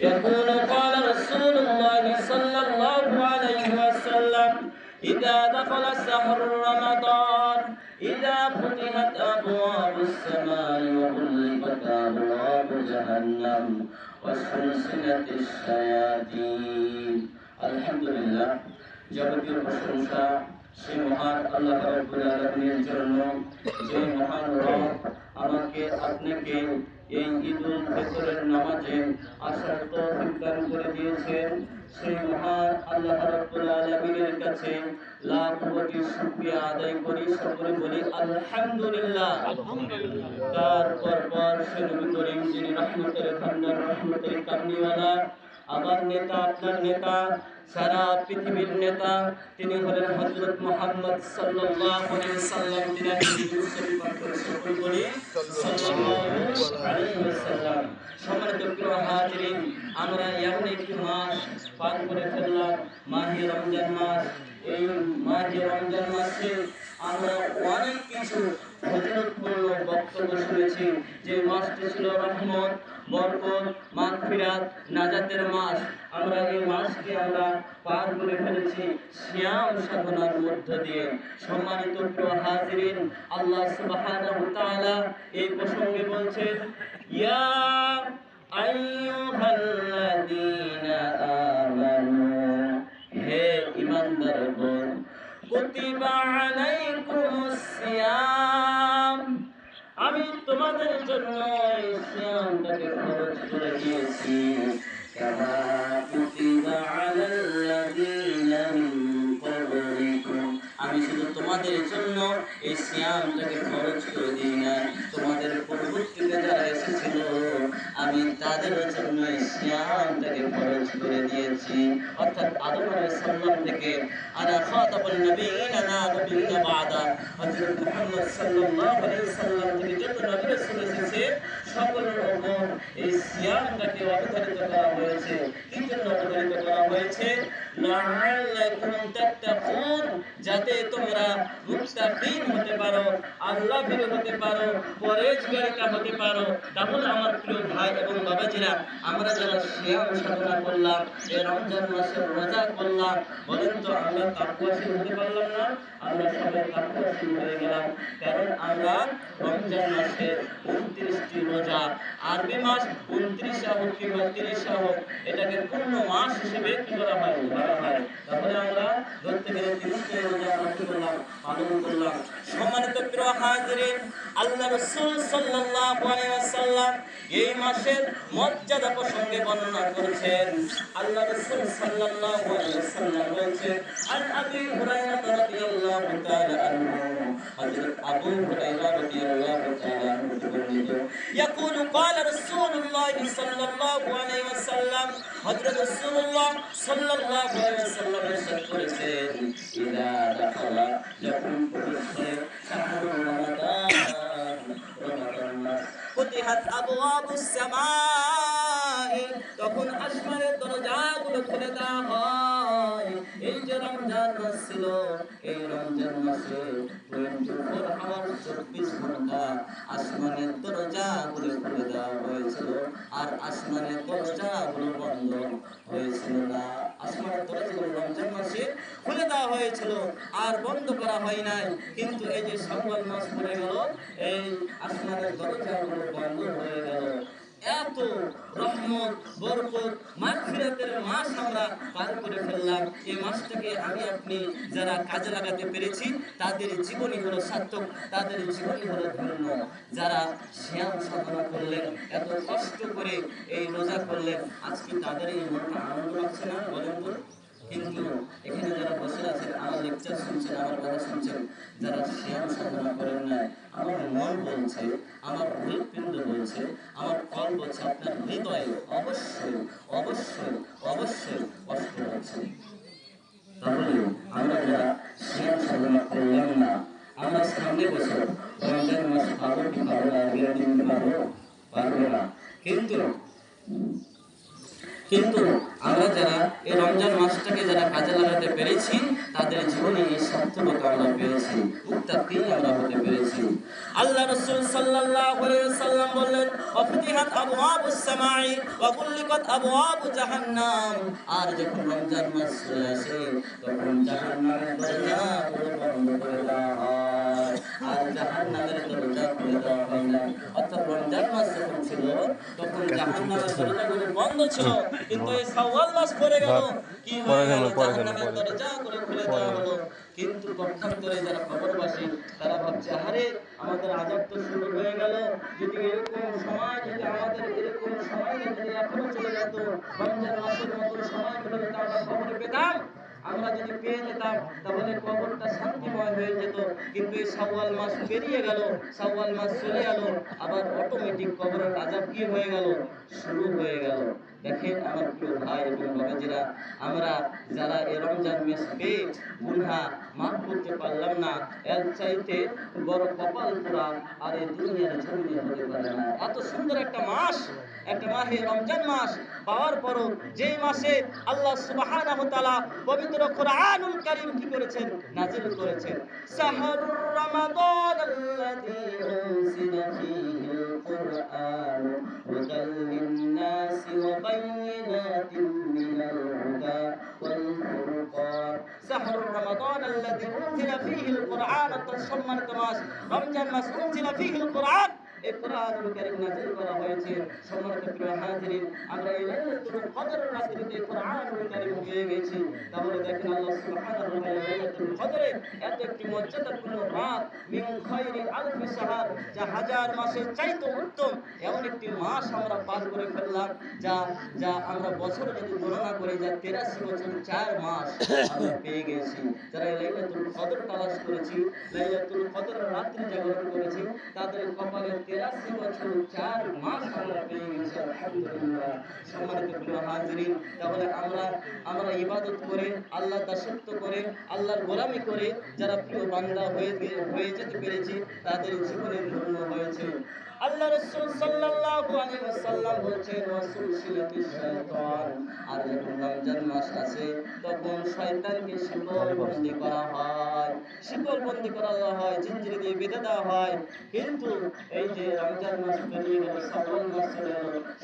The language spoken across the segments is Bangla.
يقول قال رسول الله صلى الله عليه وسلم إذا دخل شهر رمضان إذا فتحت أبواب السماء وغلقت أبواب جهنم وسلسلة الشياطين الحمد لله যাবতীয় প্রশংসা সেই মহান আল্লাহ রাব্বুল আলামিনের জন্য যে মহান রব আমাকে আপনাকে এই ফিতরের নামাজে আসার তৌফিক দান করে দিয়েছেন সেই মহান আল্লাহ রাব্বুল আলামিনের কাছে লাখ কোটি শুকরিয়া আদায় করি, সকলে বলি আলহামদুলিল্লাহ। তারপর পর যিনি রহমতের রহমতের আমার নেতা, আপনার নেতা, সারা পৃথিবীর নেতা, তিনি হলেন হজরত মোহাম্মদ সাল্লাম। সম্মানিত প্রিয় হাজিরিন, আমরা এমন একটি মাস পার করে ফেললাম, মাহে রমজান মাস। এই রমজান মাসে আমরা অনেক কিছু ফজিলতপূর্ণ বক্তব্য শুনেছি। যে মাসটি ছিল রহমত, বরকত, মাগফিরাত, নাজাতের মাস। আমরা এই মাসকে আমরা পার করে ফেলেছি সিয়াম সাধনার মধ্য দিয়ে। সম্মানিত হাজিরিন, আল্লাহ সুবহানাহু এই প্রসঙ্গে বলছেন, ইয়া আইয়ুহাল্লাযীনা ঈমানদারগণ কুতিবা আলাইকুমুস সিয়াম আমি তোমাদের জন্য এই সিয়ামটাকে খরচ করে দিয়েছি। কামা মিন ক্বাবলিকুম। আমি শুধু তোমাদের জন্য এই সিয়ামটাকে খরচ করে দিই না তোমাদের পূর্ববর্তীতে যারা এসেছিল আমি তাদের জন্য সিয়ামটাকে খরচ করে দিয়েছি। অর্থাৎ আদম আলাইহিস সালাম থেকে আনা খাতাবুন নবীন আনা নবিয়্যিন বাদা। হযরত মুহাম্মদ সাল্লাল্লাহু আলাইহি সাল্লাম থেকে যত নবী রাসূল এসেছে, সকলের উপর এই সিয়ামটাকে অবতারিত করা হয়েছে। কি জন্য অবতারিত করা হয়েছে? লাআল্লাকুম তাত্তাকুন যাতে তোমরা মুত্তাকিন হতে পারো, আল্লাহ ভীরু হতে পারো পরেজগারিতা হতে পারো। তাহলে আমার প্রিয় ভাই এবং বাবাজিরা, আমরা যারা সিয়াম সাধনা করলাম এই রমজান মাসে রোজা করলাম, বলেন তো আমরা তাকওয়াশীল হতে পারলাম না? আমরা সবাই তাকওয়াশীল হয়ে গেলাম। কারণ আমরা রমজান মাসে উনত্রিশটি রোজা, আরবি মাস উনত্রিশা হোক কিংবা তিরিশা হোক, এটাকে পূর্ণ মাস হিসেবে কি করা হয়? আল্লাহ রাসূল সাল্লাল্লাহু এই মাসের মর্যাদা প্রসঙ্গে বর্ণনা করেছেন। আল্লাহ রাসূল সাল্লাল্লাহু আলাইহি ওয়াসাল্লাম বলেছেন, আন আবি হুরায়রা রাদিয়াল্লাহু তাআলা আনহু হযরত আবু হুরায়রা রাদিয়াল্লাহু يقول قال رسول الله صلى الله عليه وسلم হযরত রাসূলুল্লাহ সাল্লাল্লাহু আলাইহি ওয়াসাল্লাম ইরশাদ করেছেন ইদা দাখালা যখন প্রবেশ করে শাহরুর রমাদান রমাদান মাস ফুতিহাত আবওয়াবুস সামাই তখন আসমানের দরজাগুলো খুলে দেওয়া হয় এই যে রমজান মাস ছিল এই রমজান মাসে 24 আওয়ার 24 ঘন্টা আসমানের দরজাগুলো খুলে দেওয়া হয়েছিল আর আসমানের দরজাগুলো বন্ধ হয়েছিল না। আসমানের দরজাগুলো রমজান মাসে খুলে দেওয়া হয়েছিল, আর বন্ধ করা হয় নাই। কিন্তু এই যে শাওয়াল মাস পড়ে গেল, এই আসমানের দরজাগুলো বন্ধ হয়ে গেল এত রহমত, বরকত, মাগফিরাতের মাস আমরা পার করে ফেললাম। এই মাসটাকে আমি আপনি যারা কাজে লাগাতে পেরেছি, তাদের জীবনই হলো সার্থক, তাদের জীবনই হলো ধন্য। যারা শ্যাম সাধনা করলেন, এত কষ্ট করে এই রোজা করলেন, আজকে তাদের এই মনটা আনন্দ লাগছে না, বলেন কিন্তু এখানে যারা বসে আছেন, আমার লেকচার শুনছেন, আমার কথা শুনছেন যারা শ্যাম সাধনা করেন না আমার মন বলছে, আমার হৃৎপিণ্ড বলছে, আমার কল বলছে, আপনার হৃদয়ে অবশ্যই অবশ্যই অবশ্যই কষ্ট হচ্ছে। তাহলে আমরা যারা শ্যাম সাধনা করলাম না, আমরা সামনে বছর রমজান মাস পাবো কি পাবো না পারব না। কিন্তু কিন্তু আমরা যারা এই রমজান মাসটাকে যারা কাজে লাগাতে পেরেছি, তাদের জীবনে এই সত্যটুকু আমরা পেয়েছি মুক্তাকি আমরা হতে পেরেছি। আল্লাহ রাসূল সাল্লাল্লাহু আলাইহি ওয়াসাল্লাম বললেন, অফতিহাত আবওয়াবুস সামাই ওয়া গুল্লিকাত আবওয়াবু জাহান্নাম। আর যখন রমজান মাস চলে আসে, তখন জাহান্নামের দরজা বন্ধ করে দেওয়া হয়। আর জাহান্নামের দরজা খুলে দেওয়া হয় না। অর্থাৎ রমজান মাস যখন ছিল তখন জাহান্নামের দরজাগুলো বন্ধ ছিল। কিন্তু এই শাওয়াল মাস পড়ে গেল। কি হয়ে গেল জাহান্নামের দরজা করে খুলে দেওয়া হলো। কিন্তু পক্ষান্তরে যারা খবরবাসী তারা ভাবছে আরে আমাদের আজাব তো শুরু হয়ে গেল। যদি এরকম সময় যদি আমাদের এরকম সময় যদি এখনও চলে যেত রমজান মাসের মতো সময় যদি আমরা খবর পেতাম। আমরা যদি পেয়ে যেতাম, তাহলে কবরটা শান্তিময় হয়ে যেত। কিন্তু এই সাওয়াল মাস পেরিয়ে গেল সাওয়াল মাস চলে গেল আবার অটোমেটিক কবরের আজাব কি হয়ে গেল? শুরু হয়ে গেল। দেখেন আমার প্রিয় ভাই এবং বাবাজিরা আমরা যারা এ রমজান মাস পেয়ে গুনহা মাফ করতে পারলাম না। এর চাইতে বড় কপাল পুরা আর এই দুনিয়ার জমিনে হতে পারে না। এত সুন্দর একটা মাস, একটা মাহে রমজান মাস। পাওয়ার পরও যেই মাসে আল্লাহ সুবাহ পবিত্র কোরআনুল কারিম কি করেছেন? নাজিল করেছেন। শাহরুর রমাদান আল্লাযী আল্লাযী উনজিলা ফীহিল কুরআন সম্মানিত মাস। রমজান মাস উনজিলা ফীহিল কুরআন? এই কোরআনুল কারীম নাযিল করা হয়েছে। সম্মানিত প্রিয় হাজিরিন, আমরা এই লাইলাতুল কদর রাত্রিতে কোরআনুল কারীম পেয়ে গেছি তাহলে দেখেন আল্লাহ সুবহানাহু ওয়া তাআলা লাইলাতুল কদরে এত একটি মর্যাদাপূর্ণ রাত, মিন খায়রি আলফি শাহর, যা হাজার মাসের চাইতে উত্তম, এমন একটি মাস আমরা পার করে ফেললাম, যা যা আমরা বছর যদি গণনা করি, যা তেরাশি বছর চার মাস আমরা পেয়ে গেছি। যারা এই লাইলাতুল কদর তালাশ করেছি লাইলাতুল কদর রাত্রি জাগরণ করেছে। তাদের কপালে তেরাশি বছর 4 মাস আমরা পেয়ে গেছি, আলহামদুলিল্লাহ। সম্মানিত প্রিয় হাজিরিন, তাহলে আমরা আমরা ইবাদত করে, আল্লাহ দাসত্ব করে, আল্লাহর গোলামি করে যারা প্রিয় বান্দা হয়ে হয়ে যেতে পেরেছি, তাদের জীবনের ধন্য হয়েছে। আল্লাহ রাসূল সাল্লাল্লাহু আলাইহি ওয়াসাল্লাম বলছেন রাসূল শিলাতি শয়তান? আর যখন রমজান মাস আসে, তখন শয়তানকে শিকল বন্দি করা হয়। শিকল বন্দি করা হয়, জিঞ্জিরি দিয়ে বেঁধে দেওয়া হয়। কিন্তু এই যে রমজান মাস পেরিয়ে গেল, শ্রাবণ মাস চলে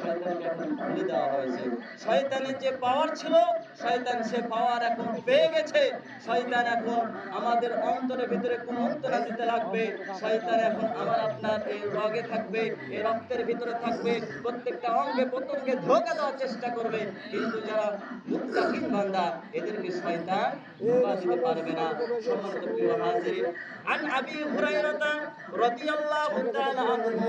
শয়তানকে এখন খুলে দেওয়া হয়েছে। শয়তানের যে পাওয়ার ছিল শয়তান সে পাওয়ার এখন পেয়ে গেছে শয়তান এখন আমাদের অন্তরের ভিতরে কুমন্ত্রণা দিতে লাগবে শয়তান এখন আমার আপনার এই রগে থাকবে এই রক্তের ভিতরে থাকবে প্রত্যেকটা অঙ্গে প্রত্যঙ্গে ধোকা দেওয়ার চেষ্টা করবে কিন্তু যারা মুত্তাকিন বান্দা এদেরকে শয়তান ধোকা দিতে পারবে না সম্মানিত প্রিয় হাজির عن ابي هريره رضي الله تعالى عنه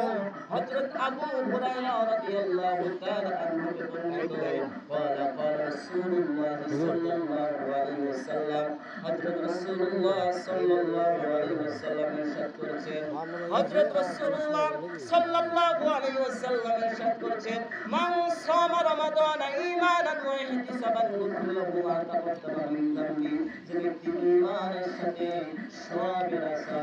حضرت ابو هريره رضي الله تعالى عنه قال قال رسول সাল্লাল্লাহু আলাইহি ওয়াসাল্লাম হযরত রাসূলুল্লাহ সাল্লাল্লাহু আলাইহি ওয়াসাল্লাম ইরশাদ করেছেন হযরত রাসূলুল্লাহ সাল্লাল্লাহু আলাইহি ওয়াসাল্লাম ইরশাদ করেছেন মান সামা রমাদান ঈমানান ওয়া সাথে সওয়াবের আশা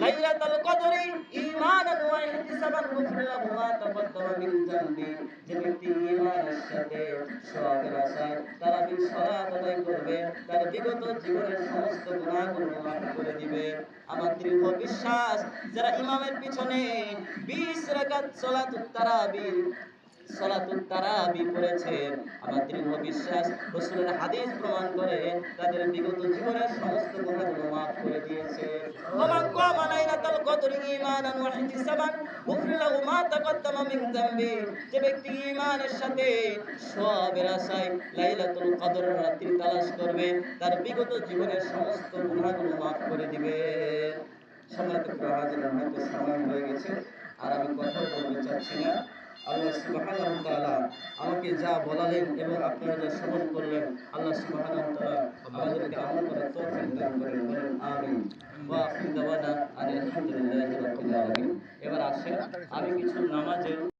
লাইলাতুল কদরে ঈমানান ওয়া ইহতিসাবান মিন ঈমানের সাথে সওয়াবের সালাত আদায় করবে, তার বিগত জীবনের সমস্ত গুনাহগুলো মাফ করে দিবে। আমার দৃঢ় বিশ্বাস, যারা ইমামের পিছনে 20 রাকাত সালাত তারাবির সলাতুল তারাবি পড়েছেন আমার দৃঢ় বিশ্বাস, রসুলের হাদিস প্রমাণ করে তাদের বিগত জীবনের সমস্ত গুণাগুলো লাহু মা তাকাদ্দামা মিন যামবি যে ব্যক্তি ঈমানের সাথে সওয়াবের আশায় লাইলাতুল কদর রাত্রি তালাশ করবে, তার বিগত জীবনের সমস্ত গুনাহগুলো মাফ করে দিবে। সম্মানিত প্রহাজির হয়তো সময় হয়ে গেছে, আর আমি কথা বলতে চাচ্ছি না। আল্লাহ তাআলা আমাকে যা বলালেন এবং আপনারা যা শ্রবণ করলেন, আল্লাহ তাআলা আমাদেরকে আমল করার তৌফিক দান করেন। বলেন আমিন এবার আসেন আমি কিছু নামাজের